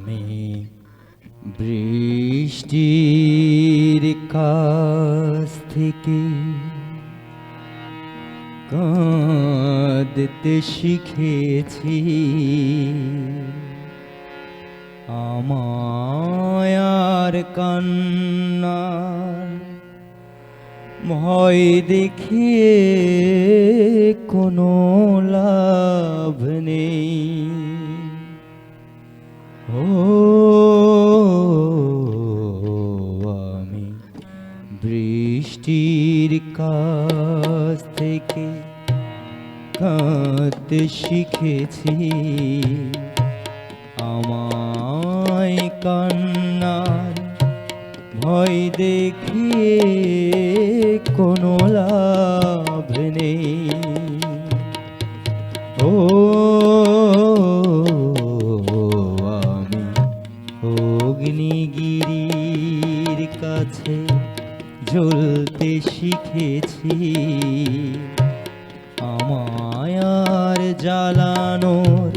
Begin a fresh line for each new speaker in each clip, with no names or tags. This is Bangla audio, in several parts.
আমি বৃষ্টির কাছ কাঁদতে শিখেছি। আমায়ার কান্না ভয় দেখিয়ে কোনো লাভ নেই। ও আমি বৃষ্টির কাছ থেকে কাঁদতে শিখেছি। আমায় কান্নার ভয় দেখিয়ে কোনো লাভ নেই। ও, আমি অগ্নিগিরির কাছে জ্বলতে শিখেছি। জ্বালানোর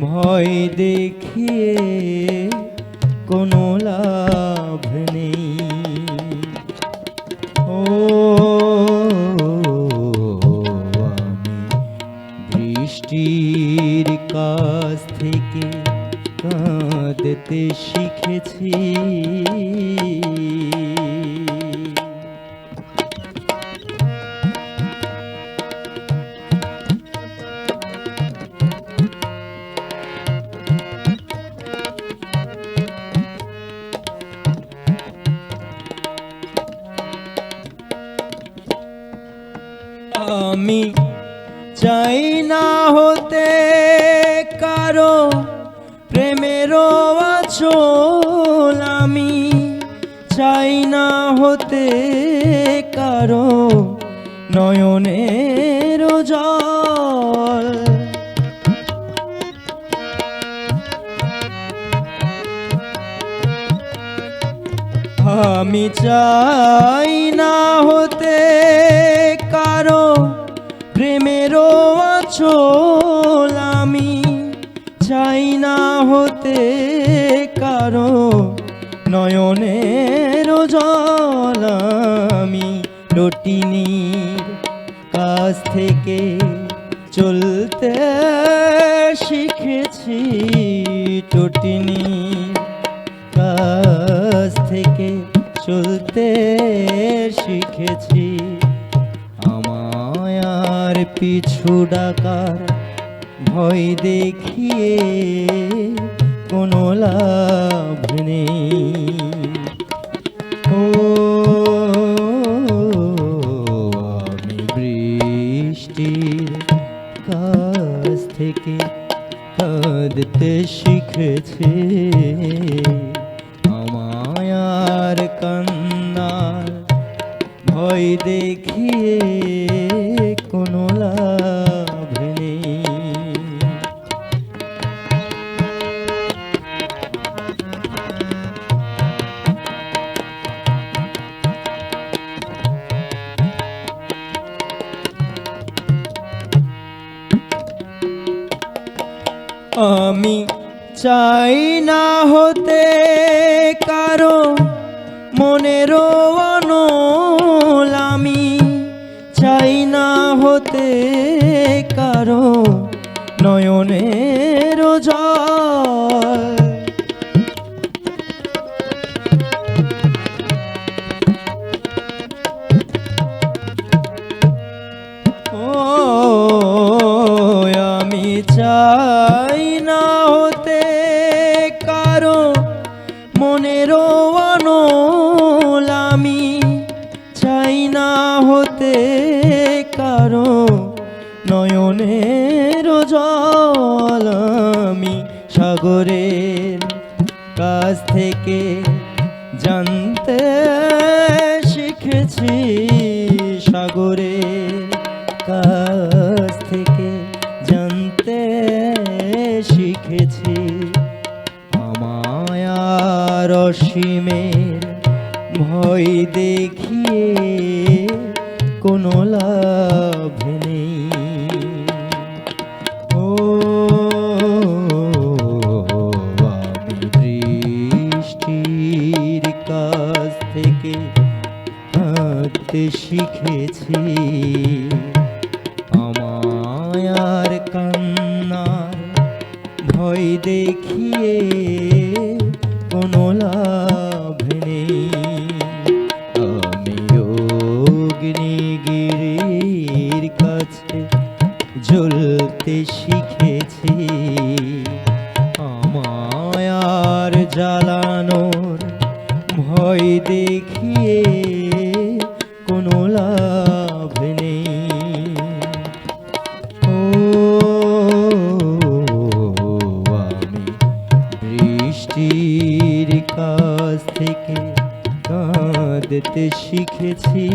ভয় দেখিয়ে কোনো লাভ নেই। ও বৃষ্টির কাছ থেকে কাঁদতে শিখেছি। আমি চাই না হতে কারও প্রেমের আচল। আমি চাই না হতে কারও নয়নের জল। আমি চাই না হতে আচল আমি চাই না হতে কারও নয়নের জল আমি লটিনির কাছ থেকে চলতে শিখেছি টটিনির কাছ থেকে চলতে শিখেছি পিছু ডাকার ভয় দেখিয়ে কোনো লাভ নেই। ও, আমি বৃষ্টির কাছ থেকে কাঁদতে শিখেছি। আমায়ার কান্নার ভয় দেখিয়ে আমি চাই না হতে কারও মনের আমি চাই না হতে কারও নয়নের জল। সাগরের কাছ থেকে জানতে শিখেছি সাগরের কাছ থেকে জানতে শিখেছি আমায়ার অসীমের ভয় দেখিয়ে কোনো লাভ হাঁটতে শিখেছি। আমায়ার কান্নার ভয় দেখিয়ে কোনো লাভ নেই। আমি অগ্নিগিরির কাছে জ্বলতে শিখেছি। আমায়ার জ্বালানোর ভয় দেখিয়ে কাছ থেকে কাঁদতে শিখেছি।